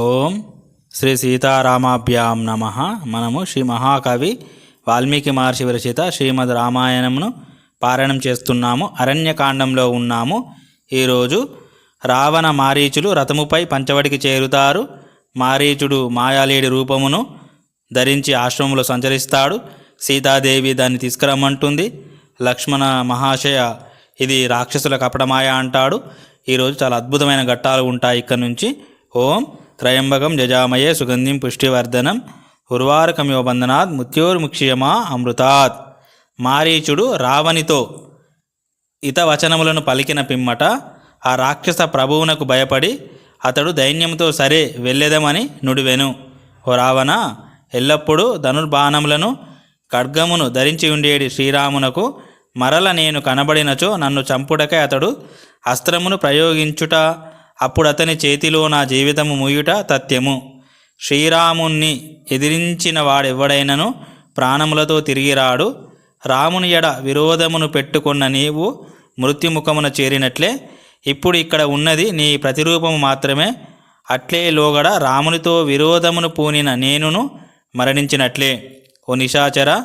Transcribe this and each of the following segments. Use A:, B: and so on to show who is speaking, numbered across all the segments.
A: ఓం శ్రీ సీతారామాభ్యాం నమ. మనము శ్రీ మహాకవి వాల్మీకి మహర్షి విరచిత శ్రీమద్ రామాయణమును పారాయణం చేస్తున్నాము. అరణ్యకాండంలో ఉన్నాము. ఈరోజు రావణ మారీచులు రథముపై పంచవడికి చేరుతారు. మారీచుడు మాయాలేడి రూపమును ధరించి ఆశ్రమంలో సంచరిస్తాడు. సీతాదేవి దాన్ని తీసుకురమ్మంటుంది. లక్ష్మణ మహాశయ ఇది రాక్షసుల కపటమాయ అంటాడు. ఈరోజు చాలా అద్భుతమైన ఘట్టాలు ఉంటాయి ఇక్కడ నుంచి. ఓం త్రయంబకం జజామయే సుగంధిం పుష్టివర్ధనం ఉర్వారకమివ బంధనాత్ ముత్యోర్ముక్షయమా అమృతాత్ మారీచుడు రావణితో ఇత వచనములను పలికిన పిమ్మట ఆ రాక్షస ప్రభువునకు భయపడి అతడు దైన్యంతో సరే వెళ్ళెదమని నుడివెను. ఓ రావణ ఎల్లప్పుడూ ధనుర్బాణములను ఖడ్గమును ధరించి ఉండేడి శ్రీరామునకు మరల నేను కనబడినచో నన్ను చంపుటకై అతడు అస్త్రమును ప్రయోగించుట అప్పుడు అతని చేతిలో నా జీవితము ముయుట తథ్యము. శ్రీరాముణ్ణి ఎదిరించిన వాడెవ్వడైనను ప్రాణములతో తిరిగి రాడు రాముని ఎడ విరోధమును పెట్టుకున్న నీవు మృత్యుముఖమున చేరినట్లే. ఇప్పుడు ఇక్కడ ఉన్నది నీ ప్రతిరూపము మాత్రమే. అట్లే లోగడ రామునితో విరోధమును పూనిన నేనును మరణించినట్లే. ఓ నిశాచర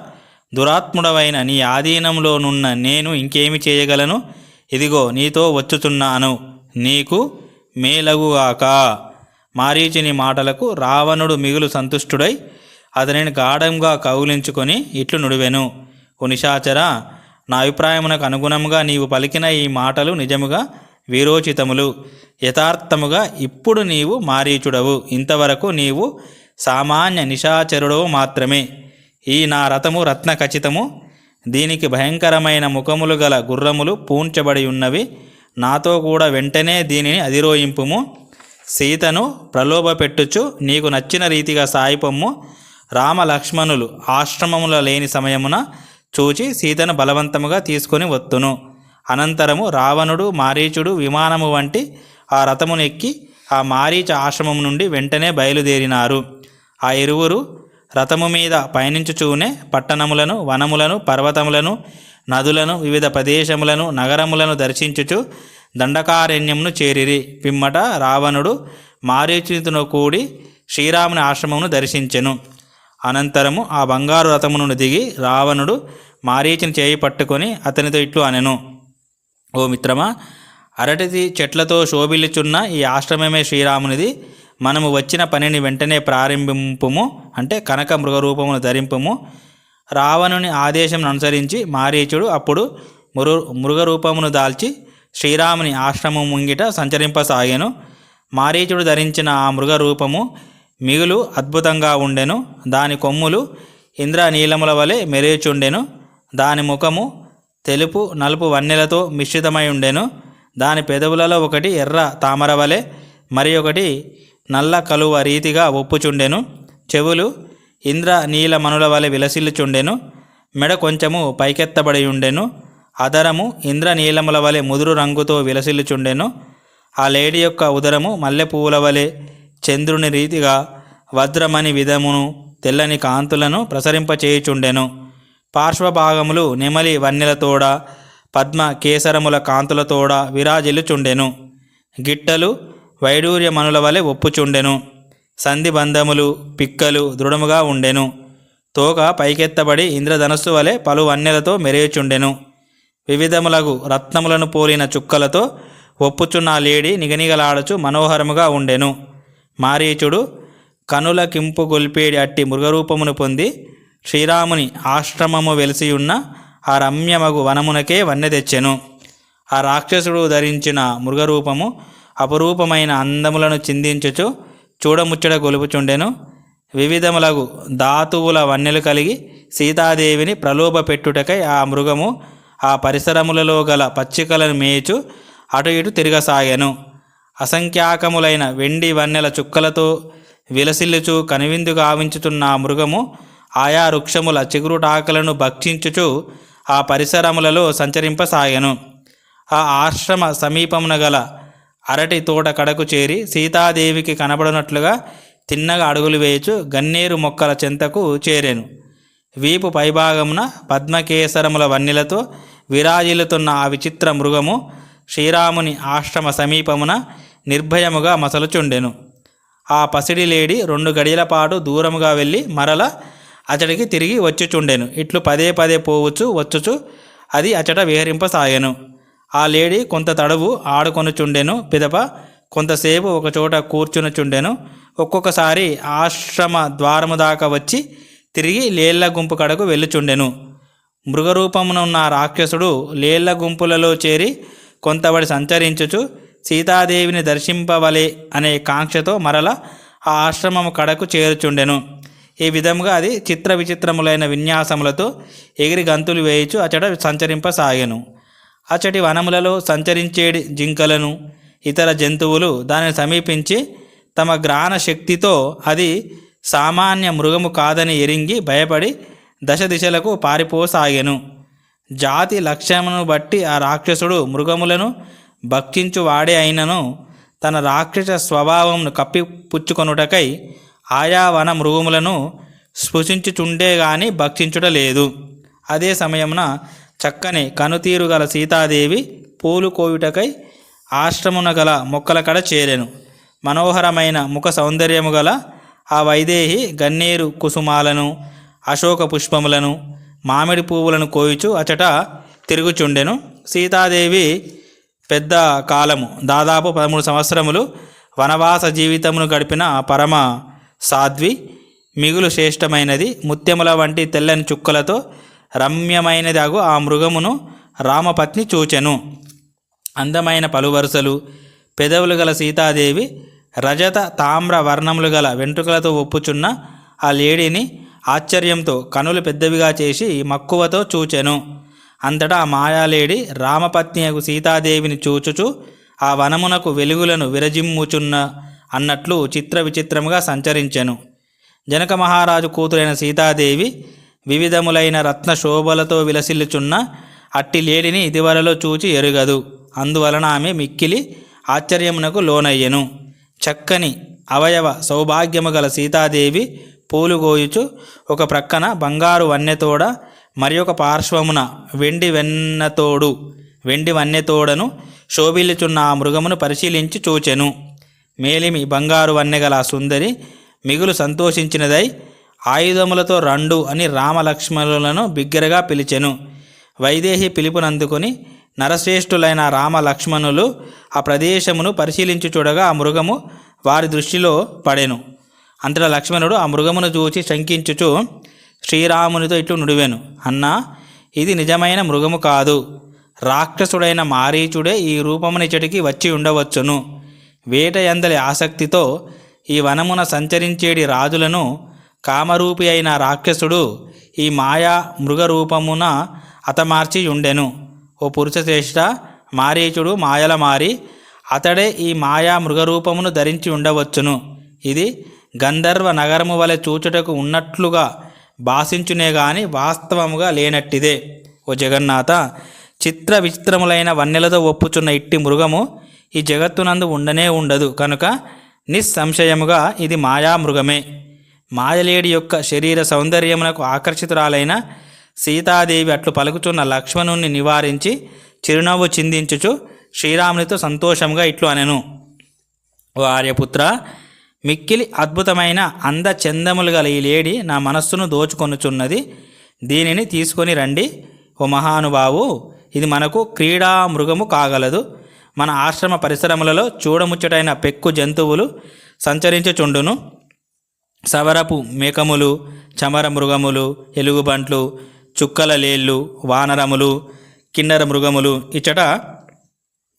A: దురాత్ముడవైన నీ ఆధీనంలోనున్న నేను ఇంకేమి చేయగలను? ఇదిగో నీతో వచ్చుతున్నాను. నీకు మేలగుగాక. మారీచిని మాటలకు రావణుడు మిగులు సంతుష్టుడై అతనిని గాఢంగా కౌలించుకొని ఇట్లు నుడివెను. ఓ నిశాచర నా అభిప్రాయమునకు అనుగుణంగా నీవు పలికిన ఈ మాటలు నిజముగా వీరోచితములు. యథార్థముగా ఇప్పుడు నీవు మారీచుడవు. ఇంతవరకు నీవు సామాన్య నిశాచరుడవు మాత్రమే. ఈ నా రథము రత్న ఖచ్చితము దీనికి భయంకరమైన ముఖములు గల గుర్రములు పూంచబడి ఉన్నవి. నాతో కూడా వెంటనే దీనిని అధిరోయింపుము సీతను ప్రలోభపెట్టుచు నీకు నచ్చిన రీతిగా సాయిపొమ్ము. రామ లక్ష్మణులు ఆశ్రమముల లేని సమయమున చూచి సీతను బలవంతముగా తీసుకొని వత్తును. అనంతరము రావణుడు మారీచుడు విమానము వంటి ఆ రథమును ఎక్కి ఆ మారీచ ఆశ్రమం నుండి వెంటనే బయలుదేరినారు. ఆ ఇరువురు రథము మీద పయనించుచూనే పట్టణములను వనములను పర్వతములను నదులను వివిధ ప్రదేశములను నగరములను దర్శించుచు దండకారణ్యమును చేరిరి. పిమ్మట రావణుడు మారీచునితో కూడి శ్రీరాముని ఆశ్రమమును దర్శించెను. అనంతరము ఆ బంగారు రథమును దిగి రావణుడు మారీచిని చేయి పట్టుకొని అతనితో ఇట్లు అనెను. ఓ మిత్రమా అరటి చెట్లతో శోభిల్లుచున్న ఈ ఆశ్రమమే శ్రీరామునిది. మనము వచ్చిన పనిని వెంటనే ప్రారంభింపుము అంటే కనక మృగరూపమును ధరింపుము. రావణుని ఆదేశం అనుసరించి మారీచుడు అప్పుడు మృ మృగరూపమును దాల్చి శ్రీరాముని ఆశ్రమం ముంగిట సంచరింపసాగాను. మారీచుడు ధరించిన ఆ మృగరూపము మిగులు అద్భుతంగా ఉండెను. దాని కొమ్ములు ఇంద్రనీలముల వలె మెరేచుండెను. దాని ముఖము తెలుపు నలుపు వన్నెలతో మిశ్రితమై ఉండెను. దాని పెదవులలో ఒకటి ఎర్ర తామర వలె మరి ఒకటి నల్ల కలువ రీతిగా ఒప్పుచుండెను. చెవులు ఇంద్ర నీల మనుల వలె విలసిల్లుచుండెను మెడ కొంచెము పైకెత్తబడి ఉండెను అదరము ఇంద్ర నీలముల వలె ముదురు రంగుతో విలసిల్లుచుండెను ఆ లేడీ యొక్క ఉదరము మల్లెపూల వలె చంద్రుని రీతిగా వజ్రమణి విధమును తెల్లని కాంతులను ప్రసరింపచేయుచుండెను. పార్శ్వభాగములు నెమలి వన్నెలతోడ పద్మ కేసరముల కాంతులతోడ విరాజిల్లుచుండెను. గిట్టలు వైడూర్యమనుల వలె ఒప్పుచుండెను. సంధిబంధములు పిక్కలు దృఢముగా ఉండెను. తోక పైకెత్తబడి ఇంద్రధనస్సు వలె పలు వన్యలతో మెరేచుండెను వివిధములగు రత్నములను పోలిన చుక్కలతో ఒప్పుచున్న లేడి నిగనిగలాడుచు మనోహరముగా ఉండెను. మారీచుడు కనుల కింపు గొల్పేడి అట్టి మృగరూపమును పొంది శ్రీరాముని ఆశ్రమము వెలిసియున్న ఆ రమ్యమగు వనమునకే వన్నె తెచ్చెను. ఆ రాక్షసుడు ధరించిన మృగరూపము అపురూపమైన అందములను చిందించుచు చూడముచ్చట గొలుపుచుండెను. వివిధములగు ధాతువుల వన్నెలు కలిగి సీతాదేవిని ప్రలోభ పెట్టుటకై ఆ మృగము ఆ పరిసరములలో గల పచ్చికలను మేచు అటు ఇటు తిరగసాగాను. అసంఖ్యాకములైన వెండి వన్నెల చుక్కలతో విలసిల్లుచు కనువిందు గావించుతున్న ఆ మృగము ఆయా వృక్షముల చిగురుటాకలను భక్షించుచు ఆ పరిసరములలో సంచరింపసాగాను. ఆ ఆశ్రమ సమీపమున గల అరటి తోట కడకు చేరి సీతాదేవికి కనబడినట్లుగా తిన్నగా అడుగులు వేయచు గన్నేరు మొక్కల చెంతకు చేరాను. వీపు పైభాగమున పద్మకేసరముల వన్నెలతో విరాజిల్లుతున్న ఆ విచిత్ర మృగము శ్రీరాముని ఆశ్రమ సమీపమున నిర్భయముగా మసలుచుండెను. ఆ పసిడి లేడి రెండు గడియల పాటు దూరముగా వెళ్ళి మరల అతడికి తిరిగి వచ్చుచుండెను. ఇట్లు పదే పదే పోవచ్చు వచ్చుచు అది అచట విహరింపసాగెను. ఆ లేడీ కొంత తడవు ఆడుకొనుచుండెను పిదప కొంతసేపు ఒకచోట కూర్చునుచుండెను. ఒక్కొక్కసారి ఆశ్రమ ద్వారము దాకా వచ్చి తిరిగి లేళ్ళ గుంపు కడకు వెళ్ళుచుండెను. మృగరూపమునున్న రాక్షసుడు లేళ్ళ గుంపులలో చేరి కొంతబడి సంచరించుచు సీతాదేవిని దర్శింపవలే అనే కాంక్షతో మరల ఆ ఆశ్రమము కడకు చేరుచుండెను. ఈ విధముగా అది చిత్ర విచిత్రములైన విన్యాసములతో ఎగిరి గంతులు వేయుచు అచట సంచరింపసాగాను. అచ్చటి వనములలో సంచరించేడి జింకలను ఇతర జంతువులు దానిని సమీపించి తమ గ్రహణ శక్తితో అది సామాన్య మృగము కాదని ఎరింగి భయపడి దశ దిశలకు పారిపోసాగెను. జాతి లక్ష్యమును బట్టి ఆ రాక్షసుడు మృగములను భక్షించు వాడే అయినను తన రాక్షస స్వభావంను కప్పిపుచ్చుకొనుటకై ఆయా వన మృగములను స్పృశించుచుండే గాని భక్షించుట లేదు. అదే సమయమున చక్కని కనుతీరు గల సీతాదేవి పూలు కోయుటకై ఆశ్రమున గల మొక్కల కడ చేరెను. మనోహరమైన ముఖ సౌందర్యము గల ఆ వైదేహి గన్నేరు కుసుమాలను అశోక పుష్పములను మామిడి పువ్వులను కోయుచు అచట తిరుగుచుండెను. సీతాదేవి పెద్ద కాలము దాదాపు పదమూడు సంవత్సరములు వనవాస జీవితమును గడిపిన పరమ సాధ్వి మిగులు శ్రేష్టమైనది ముత్యముల వంటి తెల్లని చుక్కలతో రమ్యమైనదాగు ఆ మృగమును రామపత్ని చూచెను. అందమైన పలువరుసలు పెదవులు గల సీతాదేవి రజత తామ్ర వర్ణములు గల వెంట్రుకలతో ఒప్పుచున్న ఆ లేడీని ఆశ్చర్యంతో కనులు పెద్దవిగా చేసి మక్కువతో చూచెను. అంతటా ఆ మాయాలేడి రామపత్నియకు సీతాదేవిని చూచుచు ఆ వనమునకు వెలుగులను విరజిమ్ముచున్న అన్నట్లు చిత్ర విచిత్రముగా సంచరించెను. జనక మహారాజు కూతురైన సీతాదేవి వివిధములైన రత్న శోభలతో విలసిల్లుచున్న అట్టి లేడిని ఇదివరలో చూచి ఎరుగదు. అందువలన ఆమె మిక్కిలి ఆశ్చర్యమునకు లోనయ్యెను. చక్కని అవయవ సౌభాగ్యము గల సీతాదేవి పూలు గోయుచు ఒక ప్రక్కన బంగారు వన్నెతోడ మరి ఒక పార్శ్వమున వెండి వెన్నతోడు వెండి వన్నెతోడను శోభిల్లుచున్న ఆ మృగమును పరిశీలించి చూచెను. మేలిమి బంగారు వన్నెగల ఆ సుందరి మిగులు సంతోషించినదై ఆయుధములతో రండు అని రామలక్ష్మణులను బిగ్గరగా పిలిచెను. వైదేహి పిలుపునందుకుని నరశ్రేష్ఠులైన రామ లక్ష్మణులు ఆ ప్రదేశమును పరిశీలించి చూడగా ఆ మృగము వారి దృష్టిలో పడెను. అంతటా లక్ష్మణుడు ఆ మృగమును చూచి శంకించుచు శ్రీరామునితో ఇట్లు నుడివెను. అన్నా ఇది నిజమైన మృగము కాదు. రాక్షసుడైన మారీచుడే ఈ రూపమునిచటికి వచ్చి ఉండవచ్చును. వేట ఎందలి ఆసక్తితో ఈ వనమున సంచరించేడి రాజులను కామరూపి అయిన రాక్షసుడు ఈ మాయా మృగరూపమున అతమార్చి ఉండెను ఓ పురుషశ్రేష్ఠ మారీచుడు మాయల మారి అతడే ఈ మాయా మృగరూపమును ధరించి ఉండవచ్చును. ఇది గంధర్వ నగరము వలె చూచుటకు ఉన్నట్లుగా భాషించునే గాని వాస్తవముగా లేనట్టిదే. ఓ జగన్నాథ చిత్ర విచిత్రములైన వన్నెలతో ఒప్పుచున్న ఇట్టి మృగము ఈ జగత్తునందు ఉండనే ఉండదు. కనుక నిస్సంశయముగా ఇది మాయామృగమే మాయలేడి యొక్క శరీర సౌందర్యమునకు ఆకర్షితురాలైన సీతాదేవి అట్లు పలుకుచున్న లక్ష్మణుణ్ణి నివారించి చిరునవ్వు చిందించుచు శ్రీరామునితో సంతోషంగా ఇట్లు అనెను. ఓ ఆర్యపుత్ర మిక్కిలి అద్భుతమైన అంద చందములు గల ఈ లేడి నా మనస్సును దోచుకొనుచున్నది. దీనిని తీసుకొని రండి. ఓ మహానుభావు ఇది మనకు క్రీడా మృగము కాగలదు. మన ఆశ్రమ పరిసరములలో చూడముచ్చటైన పెక్కు జంతువులు సంచరించుచుండును. సవరపు మేకములు చమర మృగములు ఎలుగుబంట్లు చుక్కల లేళ్ళు వానరములు కిన్నర మృగములు ఇచ్చట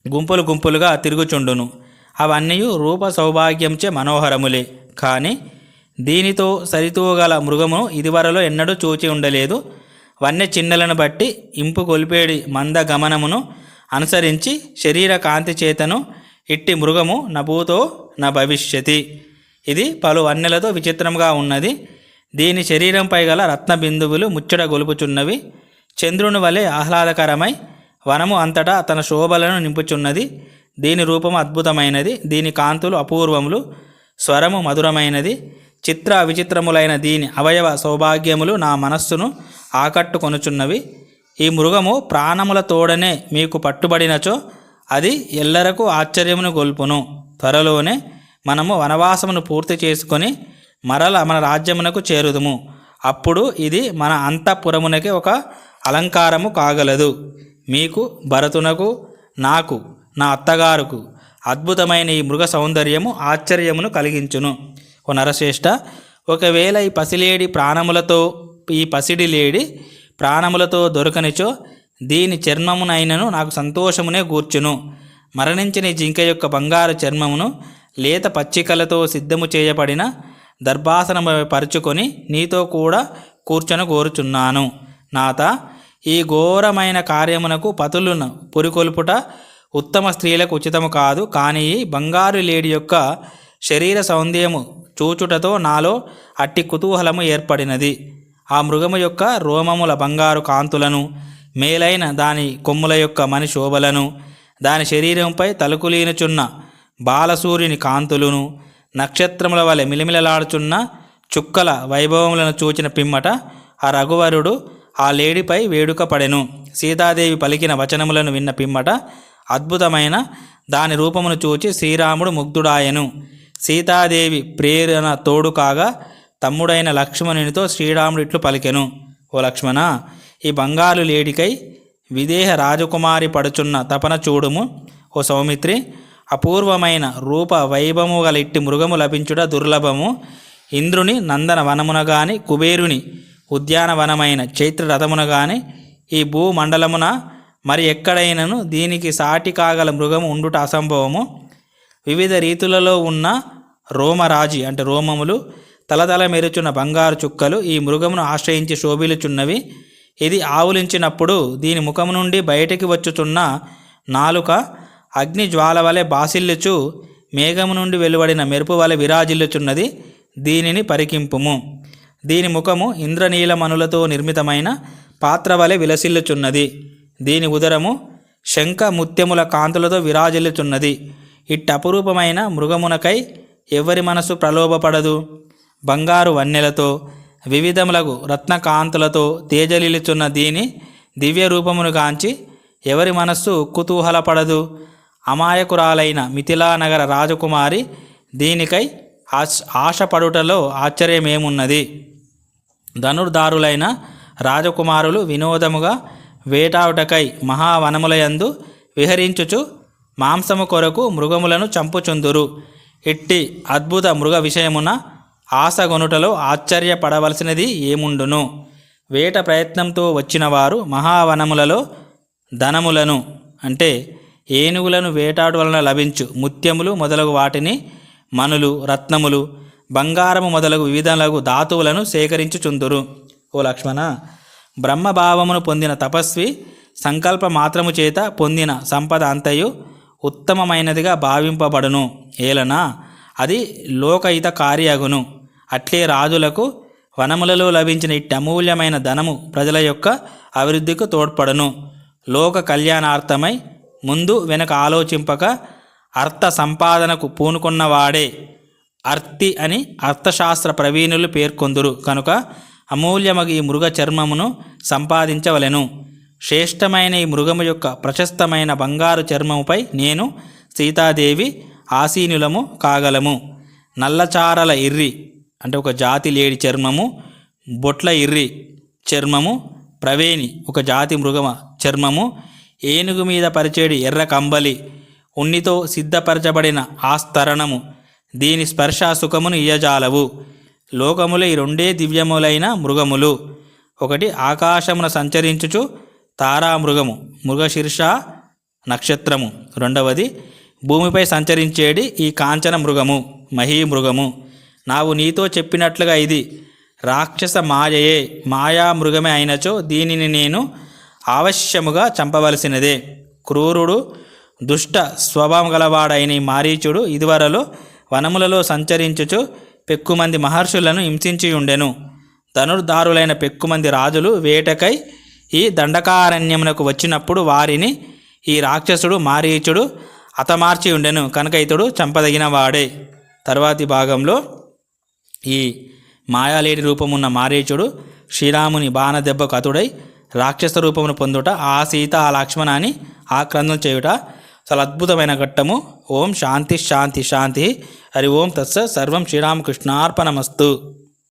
A: గుంపులు గుంపులుగా తిరుగుచుండును. అవన్నీ రూప సౌభాగ్యంచే మనోహరములే. కానీ దీనితో సరితూగల మృగము ఇదివరలో ఎన్నడూ చూచి ఉండలేదు. వన్య చిన్నలను బట్టి ఇంపు కొలిపేడి మంద గమనమును అనుసరించి శరీర కాంతి చేతను ఇట్టి మృగము నభూతో నా భవిష్యతి ఇది పలు వన్నెలతో విచిత్రంగా ఉన్నది. దీని శరీరంపై గల రత్న బిందువులు ముచ్చట గొలుపుచున్నవి. చంద్రుని వలె ఆహ్లాదకరమై వనము అంతటా తన శోభలను నింపుచున్నది. దీని రూపము అద్భుతమైనది. దీని కాంతులు అపూర్వములు. స్వరము మధురమైనది. చిత్ర విచిత్రములైన దీని అవయవ సౌభాగ్యములు నా మనస్సును ఆకట్టుకొనుచున్నవి. ఈ మృగము ప్రాణముల తోడనే మీకు పట్టుబడినచో అది ఎల్లరకు ఆశ్చర్యమును గొల్పును. త్వరలోనే మనము వనవాసమును పూర్తి చేసుకొని మరల మన రాజ్యమునకు చేరుదుము. అప్పుడు ఇది మన అంతఃపురమునకి ఒక అలంకారము కాగలదు. మీకు భరతునకు నాకు నా అత్తగారుకు అద్భుతమైన ఈ మృగ సౌందర్యము ఆశ్చర్యమును కలిగించును. ఓ నరశ్రేష్ఠ ఒకవేళ ఈ పసిలేడి ప్రాణములతో ఈ పసిడి లేడి ప్రాణములతో దొరకనిచో దీని చర్మమునైనను నాకు సంతోషమునే కూర్చును మరణించిన జింక యొక్క బంగారు చర్మమును లేత పచ్చికలతో సిద్ధము చేయబడిన దర్భాసనము పరుచుకొని నీతో కూడా కూర్చొని కోరుచున్నాను నాత ఈ ఘోరమైన కార్యమునకు పతులను పురికొల్పుట ఉత్తమ స్త్రీలకు ఉచితము కాదు కానీ ఈ బంగారు లేడి యొక్క శరీర సౌందర్యము చూచుటతో నాలో అట్టి కుతూహలము ఏర్పడినది. ఆ మృగము యొక్క రోమముల బంగారు కాంతులను మేలైన దాని కొమ్ముల యొక్క మని శోభలను దాని శరీరంపై తలుకులీనుచున్న బాలసూర్యుని కాంతులను నక్షత్రముల వలె మిలిమిలలాడుచున్న చుక్కల వైభవములను చూచిన పిమ్మట ఆ రఘువరుడు ఆ లేడిపై వేడుక పడెను సీతాదేవి పలికిన వచనములను విన్న పిమ్మట అద్భుతమైన దాని రూపమును చూచి శ్రీరాముడు ముగ్ధుడాయెను. సీతాదేవి ప్రేరణ తోడు కాగా తమ్ముడైన లక్ష్మణునితో శ్రీరాముడు ఇట్లు పలికెను. ఓ లక్ష్మణ ఈ బంగారు లేడికై విదేహ రాజకుమారి పడుచున్న తపన చూడుము. ఓ సౌమిత్రి అపూర్వమైన రూప వైభవము గల ఇట్టి మృగము లభించుట దుర్లభము. ఇంద్రుని నందన వనమున గాని కుబేరుని ఉద్యానవనమైన చైత్ర రథమున గాని ఈ భూమండలమున మరి ఎక్కడైనను దీనికి సాటి కాగల మృగము ఉండుట అసంభవము. వివిధ రీతులలో ఉన్న రోమరాజి అంటే రోమములు తలతల మెరుచున్న బంగారు చుక్కలు ఈ మృగమును ఆశ్రయించి శోభిలుచున్నవి. ఇది ఆవులించినప్పుడు దీని ముఖము నుండి బయటికి వచ్చుచున్న నాలుక అగ్ని జ్వాల వలె బాసిల్లుచు మేఘము నుండి వెలువడిన మెరుపు వలె విరాజిల్లుచున్నది దీనిని పరికింపుము. దీని ముఖము ఇంద్రనీలమణులతో నిర్మితమైన పాత్ర వలె విలసిల్లుచున్నది. దీని ఉదరము శంఖ ముత్యముల కాంతులతో విరాజిల్లుచున్నది. ఇట్టి అపురూపమైన మృగమునకై ఎవరి మనసు ప్రలోభపడదు. బంగారు వన్నెలతో వివిధములకు రత్నకాంతులతో తేజలిల్లుచున్న దీని దివ్య రూపమును గాంచి ఎవరి మనస్సు కుతూహలపడదు. అమాయకురాలైన మిథిలానగర రాజకుమారి దీనికై ఆశ ఆశపడుటలో ఆశ్చర్యమేమున్నది? ధనుర్దారులైన రాజకుమారులు వినోదముగా వేటావుటకై మహావనములయందు విహరించుచు మాంసము కొరకు మృగములను చంపుచుందురు. ఇట్టి అద్భుత మృగ విషయమున ఆశగొనుటలో ఆశ్చర్యపడవలసినది ఏముండును? వేట ప్రయత్నంతో వచ్చినవారు మహావనములలో ధనములను అంటే ఏనుగులను వేటాడు వలన లభించు. ముత్యములు మొదలగు వాటిని మనులు రత్నములు బంగారము మొదలగు వివిధలగు ధాతువులను సేకరించుచుందురు. ఓ లక్ష్మణ బ్రహ్మభావమును పొందిన తపస్వి సంకల్ప మాత్రము చేత పొందిన సంపద అంతయు ఉత్తమమైనదిగా భావింపబడును. ఏలనా అది లోకహిత కార్యగును. అట్లే రాజులకు వనములలో లభించిన ఇట్టి అమూల్యమైన ధనము ప్రజల యొక్క అభివృద్ధికి తోడ్పడును. లోక కళ్యాణార్థమై ముందు వెనక ఆలోచింపక అర్థ సంపాదనకు పూనుకున్నవాడే అర్తి అని అర్థశాస్త్ర ప్రవీణులు పేర్కొందురు. కనుక అమూల్యమగు ఈ మృగ చర్మమును సంపాదించవలెను. శ్రేష్టమైన ఈ మృగము యొక్క ప్రశస్తమైన బంగారు చర్మముపై నేను సీతాదేవి ఆసీనులము కాగలము. నల్లచారల ఇర్రి అంటే ఒక జాతి లేడి చర్మము బొట్ల ఇర్రి చర్మము ప్రవేణి ఒక జాతి మృగమ చర్మము ఏనుగు మీద పరిచేడి ఎర్ర కంబలి ఉన్నితో సిద్ధపరచబడిన ఆస్తరణము దీని స్పర్శ సుఖమును ఇయ్యజాలవు. లోకములు ఈ రెండే దివ్యములైన మృగములు. ఒకటి ఆకాశమున సంచరించుచు తారామృగము మృగశీర్ష నక్షత్రము. రెండవది భూమిపై సంచరించేడి ఈ కాంచన మృగము మహీమృగము. నావు నీతో చెప్పినట్లుగా ఇది రాక్షస మాయయే మాయా మృగమే అయినచో దీనిని నేను అవశ్యముగా చంపవలసినదే. క్రూరుడు దుష్ట స్వభావం గలవాడైన మారీచుడు ఇదివరలో వనములలో సంచరించుచు పెక్కుమంది మహర్షులను హింసించి ఉండెను. ధనుర్దారులైన పెక్కుమంది రాజులు వేటకై ఈ దండకారణ్యమునకు వచ్చినప్పుడు వారిని ఈ రాక్షసుడు మారీచుడు హతమార్చి ఉండెను. కనుక ఇతడు చంపదగిన వాడే తర్వాతి భాగంలో ఈ మాయాలేడి రూపమున్న మారీచుడు శ్రీరాముని బాణదెబ్బకు అతుడై రాక్షస రూపమును పొందుట ఆ సీత ఆ లక్ష్మణ అని ఆక్రందన చేయుట. చాలా అద్భుతమైన ఘట్టము. ఓం శాంతి శాంతి శాంతి. హరి ఓం తత్స. సర్వం శ్రీరామకృష్ణార్పణమస్తు.